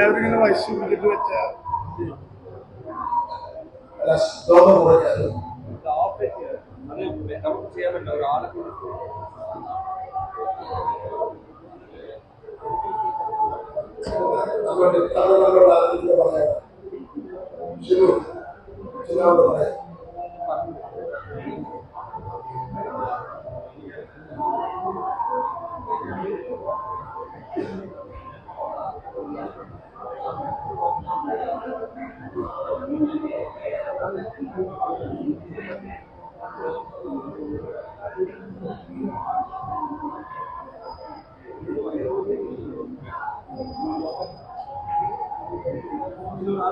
എല്ലാവരും ഇങ്ങനെ വൈശ്വിട്ട് വെച്ച അല്ല, ശബ്ദം കുറയ്ക്കാതെ Gracias.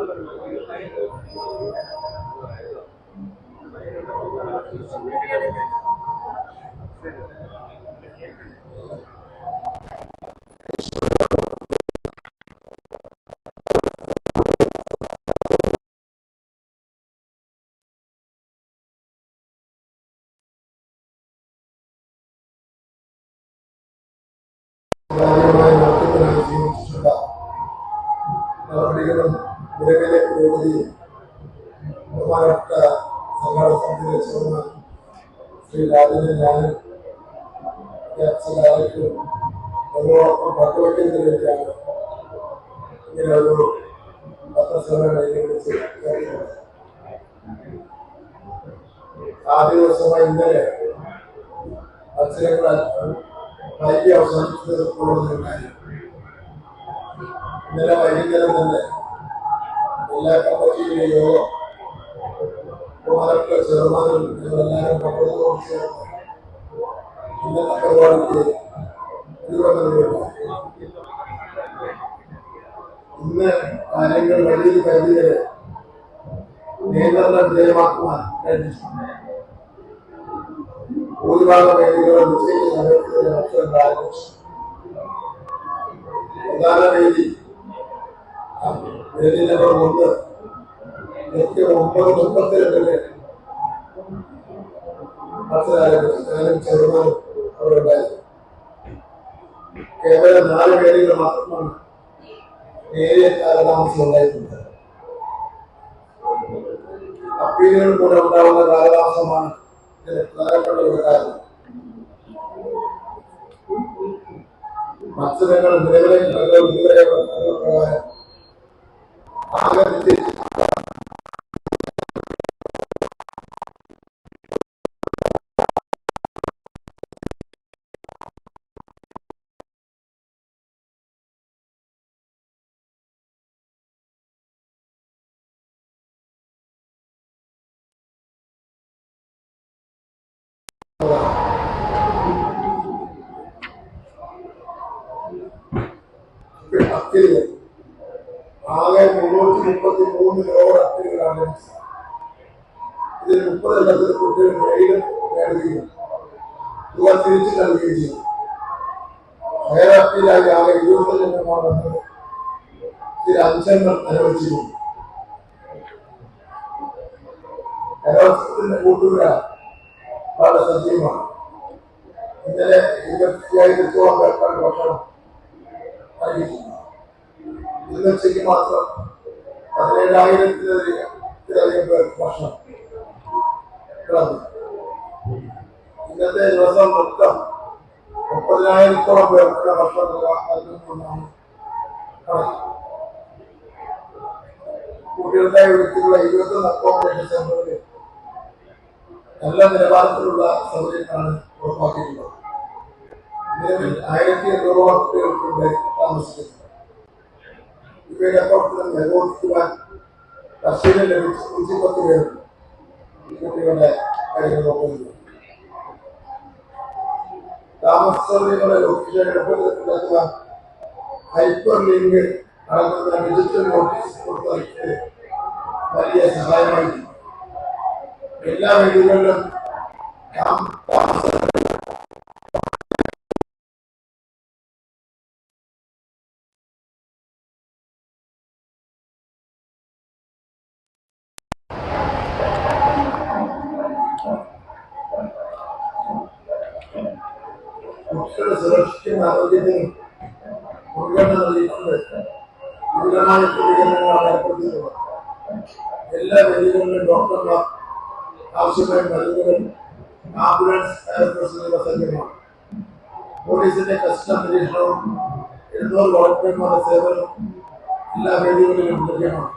നിലവിലെ പുരോഗതി ബഹുമാനപ്പെട്ട സംഘാടക സമിതിയിലെ ചെയർമാൻ ശ്രീ രാജനെ ഞാനും എല്ലാവർക്കും നമ്മളോടൊപ്പം പങ്കുവയ്ക്കുന്നതിന് വേണ്ടിയാണ് ഇങ്ങനെ ഒരു പത്രസമ്മേളനം കേൾക്കുന്നത് ആദ്യ ദിവസമായി ഇന്നലെ മത്സരങ്ങൾ വൈകി അവസാനിച്ചതുണ്ടായി ഇന്നലെ വൈകുന്നേരം തന്നെ എല്ലാ കമ്മിറ്റിയിലെ യോഗം ബഹുമാനപ്പെട്ട ചെയർമാനും ഞങ്ങളെല്ലാവരും പങ്കെടുത്തോട് ചേർന്ന് ഇന്നത്തെ പരിപാടിക്ക് തിരുവനന്തപുരം ഇന്ന് കാര്യങ്ങൾ വലിയൊരു പരിധിവരെ നിയന്ത്രണ വിധേയമാക്കുവാൻ കഴിഞ്ഞിട്ടുണ്ട് ഭൂരിഭാഗം വേദികളും നിശ്ചയിച്ച സമയത്ത് തന്നെ മത്സരം ആരംഭിച്ചു പ്രധാന വേദി വേദി നമ്പർ ഒന്ന് കൃത്യം ഒമ്പത് മുപ്പത്തിരണ്ടിന് മത്സരം ചെറുമാനും അവിടെ കേവലം നാല് പേരുകൾ മാത്രമാണ് നേരിയ കാലതാമസം ഉണ്ടായിട്ടുണ്ട് അപ്പീലുകൾ കൂടെ ഉണ്ടാവുന്ന കാലതാമസമാണ് ഇതിന് പ്രധാനപ്പെട്ട ഒരു കാര്യം മത്സരങ്ങൾ നിലവിലെ നിലവിലെ പ്രകാരം ആകെ നിശ്ചയിച്ച അപ്പീലുകൾ ആകെ മുന്നൂറ്റി മുപ്പത്തി മൂന്ന് ലോഡ് ലഭിച്ചത്. ഇതിൽ മുപ്പത് ലക്ഷത്തിൽ കുട്ടികൾ ഗ്രേഡ് നേടുകയും തുക തിരിച്ചു നൽകുകയും ചെയ്തു. ഫയർ അപ്പീലായി ആകെ ഇരുപത്തഞ്ച് എണ്ണമാണ് വന്നത് ഇതിൽ അഞ്ചെണ്ണം അനുവദിച്ചിരുന്നു. കലോത്സവത്തിന്റെ കൂട്ടുക വളരെ സജീവമാണ്. ഇന്നലെ ഇരുപത്തിയായിരത്തോളം പേർക്കാണ് ഭക്ഷണം നൽകിയിട്ടുണ്ട്. ഇന്ന് ഉച്ചയ്ക്ക് മാത്രം പതിനേഴായിരത്തിലധികം പേർ ഭക്ഷണം ഇന്നത്തെ ദിവസം മൊത്തം മുപ്പതിനായിരത്തോളം പേർക്ക് ഭക്ഷണം നൽകുന്നതാണ് കണക്ക്. ഇരുപത്തി അക്കോമഡേഷൻ സെന്ററുകളിൽ നല്ല നിലവാരത്തിലുള്ള സൗകര്യങ്ങളാണ് ഉറപ്പാക്കിയിട്ടുള്ളത്. നിലവിൽ ആയിരത്തി എണ്ണൂറോളം കുട്ടികൾക്കുണ്ട് താമസിക്കുന്നത് ഇവയുടെ പ്രവർത്തനം നിർവഹിക്കുവാൻ പരിശീലനം ലഭിച്ച നൂറ്റിപ്പത്ത് പേരുണ്ട് ഈ കുട്ടികളുടെ കാര്യങ്ങൾ നോക്കുന്നത് താമസ സൗകര്യങ്ങളെ ലൊക്കേഷൻ എളുപ്പത്തിലെത്തുവാൻ ഹൈപ്പർ ലിങ്ക് നടത്തുന്ന ഡിജിറ്റൽ നോട്ടീസ് പുറത്തിറക്കിയത് വലിയ സഹായമായി എല്ലാ വേദികളിലും നാം ആരോഗ്യത്തിന് മുൻഗണന നൽകിക്കൊണ്ട് വിപുലമായ ക്രമീകരണങ്ങളാണ് ഏർപ്പെടുത്തിയിട്ടുള്ളത്. എല്ലാ വേദികളിലും ഡോക്ടർമാർ ആവശ്യമായ മരുന്നുകൾ ആംബുലൻസ് ഫയർഫോഴ്സ് എന്നിവ സജ്ജമാണ് പോലീസിന്റെ കസ്റ്റം നിരീക്ഷണവും എഴുന്നൂറ് ഡോക്ടർമാരുടെ സേവനവും എല്ലാ വേദികളിലും ലഭ്യമാണ്.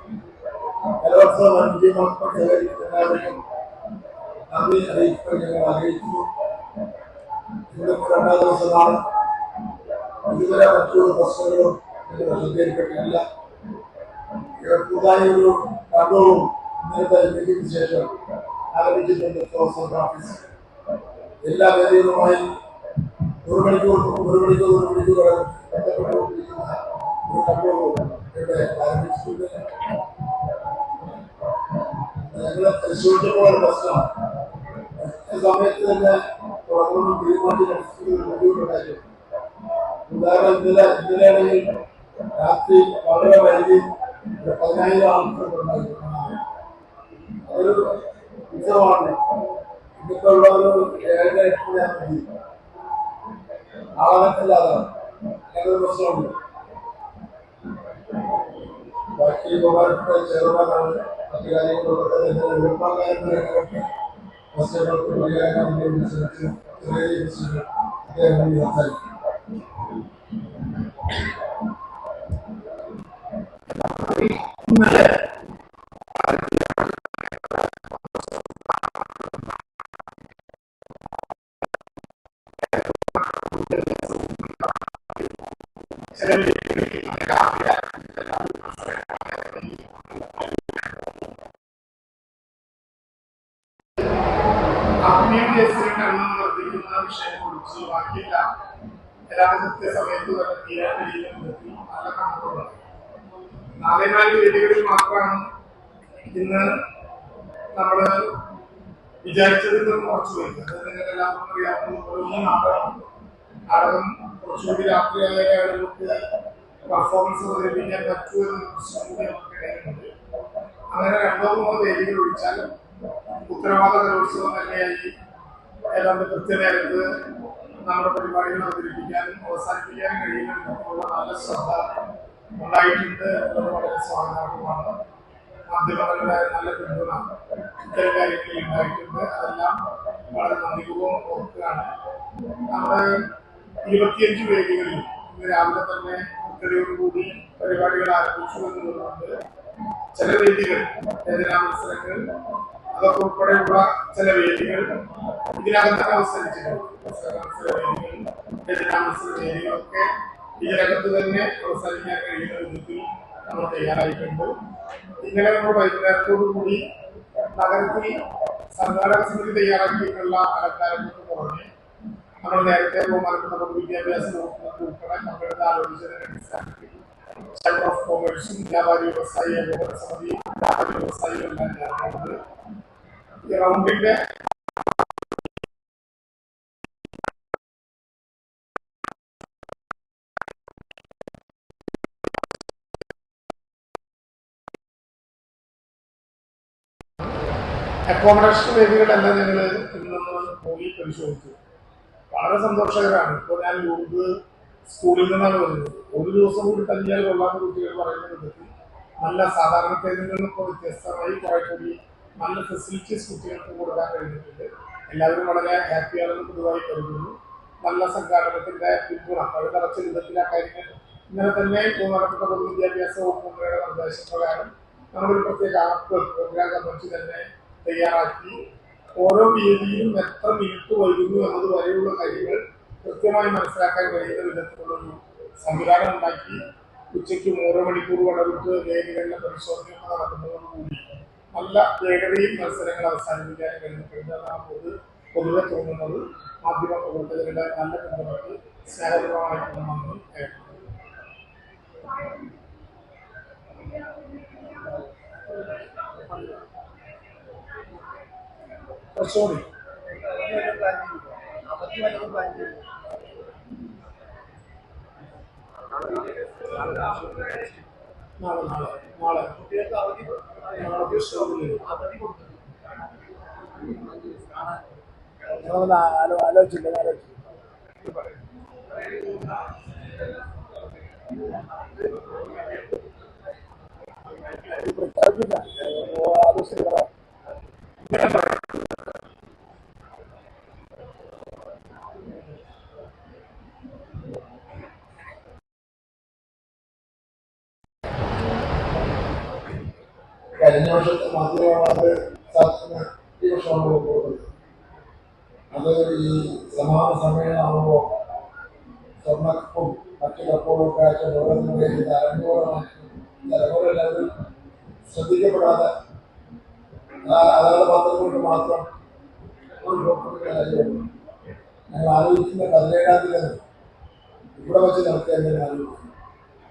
കലോത്സവ അനുജീവനൊപ്പം സഹകരിക്കുന്ന എല്ലാവരെയും നന്ദി അറിയിക്കാൻ ഞങ്ങൾ ആഗ്രഹിക്കുന്നു. ഇന്നിപ്പോൾ രണ്ടാം ദിവസമാണ് ഇതുവരെ മറ്റു പ്രശ്നങ്ങളും ഇവർ പുതുതായി ഒരു കണ്ടവും ഇന്നലത്തെ മീറ്റിംഗിന് ശേഷം ആരംഭിച്ചിട്ടുണ്ട്. എല്ലാ വേദികളുമായി ഒരു മണിക്കൂർ ഒരു മണിക്കൂർ ഒരു മണിക്കൂർ. ബന്ധപ്പെട്ടുകൊണ്ടിരിക്കുന്ന ഒരു കണ്ടവും ഇവിടെ ആരംഭിച്ചിട്ടുണ്ട് തൃശ്ശൂരിന്റെ പോലെ പ്രശ്നമാണ് സമയത്ത് തന്നെ തുടർന്ന് തീരുമാനിച്ച ഒരു ബുദ്ധിമുട്ടുണ്ടായിരുന്നു ഉദാഹരണം ഇന്നലെ ഇന്നലെയാണെങ്കിൽ രാത്രി വളരെ വൈകി ഒരു പതിനായിരം ആൾക്കാർ ഉണ്ടായിരുന്നു അതൊരു ഉത്സവമാണ് ഇന്നിപ്പോ ഒരു ഏഴര എട്ട് മതി പ്രശ്നമുണ്ട് ബാക്കി ബഹുമാനപ്പെട്ട ചെയർമാനാണ് മറ്റു കാര്യങ്ങളൊക്കെ തന്നെ എളുപ്പകാരങ്ങളൊക്കെ പ്രശ്നങ്ങൾക്ക് പരിഹാരം അനുസരിച്ച് três, realiza. Mulher. Thank you. മാത്രമാണ് ഇന്ന് നമ്മൾ വിചാരിച്ചതിൽ നിന്നും കുറച്ച് നാടകം കുറച്ചുകൂടി രാത്രിയായ പെർഫോമൻസ് അവതരിപ്പിക്കാൻ പറ്റുമോ എന്ന പ്രശ്നം കൂടി നമുക്ക് ഇടയിലുണ്ട്. അങ്ങനെ രണ്ടോ മൂന്നോ വേദികൾ ഒഴിച്ചാൽ ഉത്തരവാദ കലോത്സവം തന്നെയായി ഏതാണ്ട് കൃത്യനേരത്ത് നമ്മുടെ പരിപാടികൾ അവതരിപ്പിക്കാനും അവസാനിപ്പിക്കാനും കഴിയുന്ന നല്ല ശ്രദ്ധ ഉണ്ടായിട്ടുണ്ട് എന്നത് വളരെ സ്വാഗതാർഹമാണ് മാധ്യമങ്ങളുടെ നല്ല പിന്തുണ ഇത്തരം കാര്യങ്ങളിൽ ഉണ്ടായിട്ടുണ്ട്. അതെല്ലാം വളരെ നന്ദിപൂർവം ഓർക്കുകയാണ്. നമ്മുടെ ഇരുപത്തിയഞ്ച് വേദികളിൽ ഇന്ന് രാവിലെ തന്നെ കൂടി പരിപാടികൾ ആരംഭിച്ചു എന്നുള്ളതുകൊണ്ട് ചില വേദികൾ രചനാ മത്സരങ്ങൾ അതൊക്കെ ഉൾപ്പെടെയുള്ള ചില വേദികൾ ഇതിനകം തന്നെ അവസാനിച്ചിട്ടുണ്ട് പുസ്തക മത്സര വേദികൾ രചനാ മത്സര വേദികളൊക്കെ ഇതിനകത്ത് തന്നെ അവസാനിക്കാൻ കഴിയുന്ന വിധത്തിൽ നമ്മൾ തയ്യാറായിട്ടുണ്ട്. ഇന്നലെ നമ്മൾ വൈകുന്നേരത്തോടു കൂടി നഗരത്തിൽ സംഘാടക സമിതി തയ്യാറാക്കിയിട്ടുള്ള അലങ്കാരങ്ങൾക്ക് പുറമെ നമ്മൾ നേരത്തെ ബഹുമാനപ്പെട്ട പൊതുവിദ്യാഭ്യാസ വകുപ്പ് ഉൾപ്പെടെ പങ്കെടുത്ത് ആലോചിച്ചതിന്റെ അടിസ്ഥാനത്തിൽ ഓഫ് കോമേഴ്സും വ്യാപാരി വ്യവസായി സമിതി വ്യാപാരി ഈ റൗണ്ടിന്റെ അക്കോമഡേഷൻ വേദികളെല്ലാം നമ്മൾ പോയി പരിശോധിച്ചു. വളരെ സന്തോഷകരമാണ് ഇപ്പോൾ ഞാൻ യൂത്ത് സ്കൂളിൽ നിന്നാണ് വരുന്നത്. ഒരു ദിവസം കൂടി തല്ലിയാൽ കൊള്ളാത്ത കുട്ടികൾ പറയുന്ന വിധത്തിൽ നല്ല സാധാരണത്തിൽ നിന്നൊക്കെ വ്യത്യസ്തമായി കുറെ കൂടി നല്ല ഫെസിലിറ്റീസ് കുട്ടികൾക്ക് കൊടുക്കാൻ കഴിഞ്ഞിട്ടുണ്ട്. എല്ലാവരും വളരെ ഹാപ്പിയാണെന്ന് പൊതുവായി കരുതുന്നു. നല്ല സംഘാടനത്തിന്റെ പിന്തുണ പഴുതടച്ച വിധത്തിൽ ആ കാര്യങ്ങൾ ഇങ്ങനെ തന്നെ ബഹുമാനപ്പെട്ട പൊതുവിദ്യാഭ്യാസ വകുപ്പ് മന്ത്രിയുടെ നിർദ്ദേശപ്രകാരം നമ്മളൊരു പ്രത്യേക ആപ്പ് പ്രോഗ്രാം കമ്മിറ്റി തന്നെ തയ്യാറാക്കി ഓരോ വേദിയിലും എത്ര മിനിറ്റ് വൈകുന്നു എന്നത് വരെയുള്ള കാര്യങ്ങൾ കൃത്യമായി മനസ്സിലാക്കാൻ കഴിയുന്ന വിധത്തിലുള്ളൊരു സംവിധാനം ഉണ്ടാക്കി ഉച്ചയ്ക്ക് ഓരോ മണിക്കൂർ വടവിട്ട് വേദികളിലെ പരിശോധനയൊക്കെ നടക്കുന്നതോടുകൂടി നല്ല വേഗതയിൽ മത്സരങ്ങൾ അവസാനിപ്പിക്കാൻ കഴിഞ്ഞിട്ടുണ്ട് അതാണ് പൊതു പൊതുവെ തോന്നുന്നത് മാധ്യമ പ്രവർത്തകരുടെ നല്ല പിന്തുണക്ക് സ്നേഹപരമായിട്ടുള്ള നന്ദി കുറച്ചുകൂടി നാളെ നാളെ നാളെ നാളെ സ്റ്റോറിൽ ഞങ്ങളൊന്ന് ആലോ ആലോചിച്ചില്ല ആലോചിച്ചു പ്രഖ്യാപിച്ചില്ല ആലോചിച്ചില്ല അത് ഈ സമാപന സമ്മേളനമാകുമ്പോൾ സ്വർണ്ണക്കപ്പും മറ്റു കപ്പുകളും ഒക്കെ ആയിട്ട് ലോകത്തിന് വേണ്ടി തലമുറ തലമുറ എല്ലാവരും ശ്രദ്ധിക്കപ്പെടാതെ ആ- അതാത് പത്രം കൊണ്ട് മാത്രം ഒരു ഡോക്ടറുടെ കാര്യമുള്ളൂ ഞങ്ങൾ ആലോചിക്കുന്ന പതിനേഴാം തീയതി ഇവിടെ വെച്ച് നടത്തിയ എങ്ങനെ ആലോചിക്കും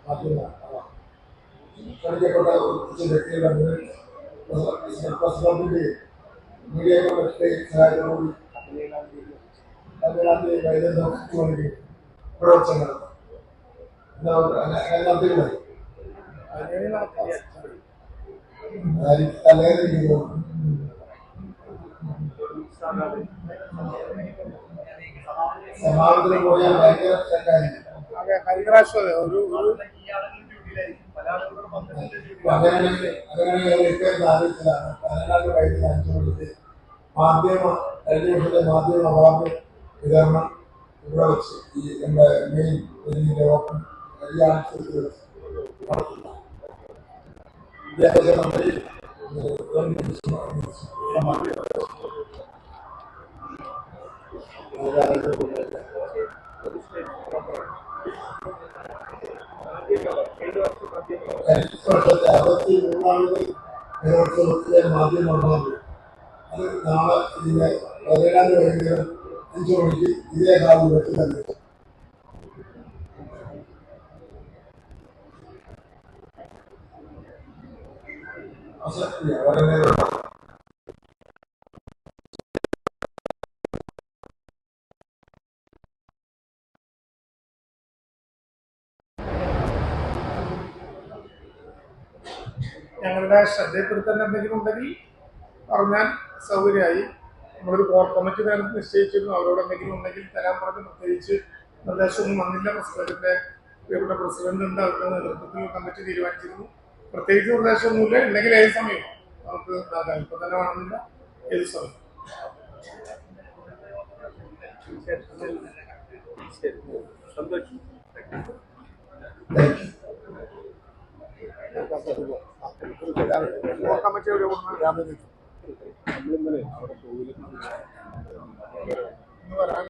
മാധ്യമ അതാണ് ക്ഷണിക്കപ്പെട്ട കുറച്ച് വ്യക്തികളുടെ മുന്നിൽ പ്രസിഡന്റ് പ്രസിഡന്റിന്റെയും മീഡിയ കമ്മിറ്റിയുടെയും സഹായത്തോടുകൂടി പതിനേഴാം വൈദ്യുതി മണിക്ക് ഇവിടെ വെച്ച് നടത്തും എന്താ അങ്ങനെ നടത്തിയില്ലേ അതായിരിക്കും തലേന്ന് എനിക്ക് തോന്നുന്നു സമാപനത്തിന് പോയാൽ ഭയങ്കര തിരക്കായിരിക്കും അതെ ഹരികരാശ്വത ഒരു ആലോചിച്ചതാണ് മാധ്യമ ടെലിവിഷന്റെ മാധ്യമ അവാർഡ് വിതരണം ഇവിടെ വെച്ച് ഈ നമ്മുടെ മെയിൻ ഇതിന്റെ ഓപ്പൺ ഈ ആഴ്ചയിൽ വെച്ച് നടത്തുന്നു വിദ്യാഭ്യാസ മന്ത്രി വർഷത്തെ അറുപത്തി മൂന്നാമത് ജലോത്സവത്തിലെ മാധ്യമ അവാർഡ് അത് നാളെ ഇതിന്റെ പതിനേഴാം തീയതി വൈകുന്നേരം അഞ്ചു മണിക്ക് ഇതേ ഹാളിൽ വെച്ച് തന്നെ അസത്യ വളരെ ഞങ്ങളുടെ ശ്രദ്ധയിൽപ്പെടുത്തേണ്ട എന്തെങ്കിലും ഉണ്ടെങ്കിൽ പറഞ്ഞാൽ സൗകര്യമായി നമ്മളൊരു കോർ കമ്മിറ്റി നേരത്തെ നിശ്ചയിച്ചിരുന്നു. അവരോട് എന്തെങ്കിലും ഉണ്ടെങ്കിൽ തരാൻ പറഞ്ഞ് പ്രത്യേകിച്ച് നിർദ്ദേശമൊന്നും വന്നില്ല. പ്രസിഡന്റിന്റെ പ്രിയപ്പെട്ട പ്രസിഡന്റ് ഉണ്ട്. അവരുടെ നേതൃത്വത്തിൽ കമ്മിറ്റി തീരുമാനിച്ചിരുന്നു. പ്രത്യേകിച്ച് നിർദ്ദേശമൊന്നുമില്ല. ഉണ്ടെങ്കിൽ ഏത് സമയം നമുക്ക് ഇപ്പൊ തന്നെ വേണമെന്നില്ല. ഏത് സമയം കമ്മിറ്റിയുടെ രാമൻ നമ്മളിന്നലെ അവിടെ വരാൻ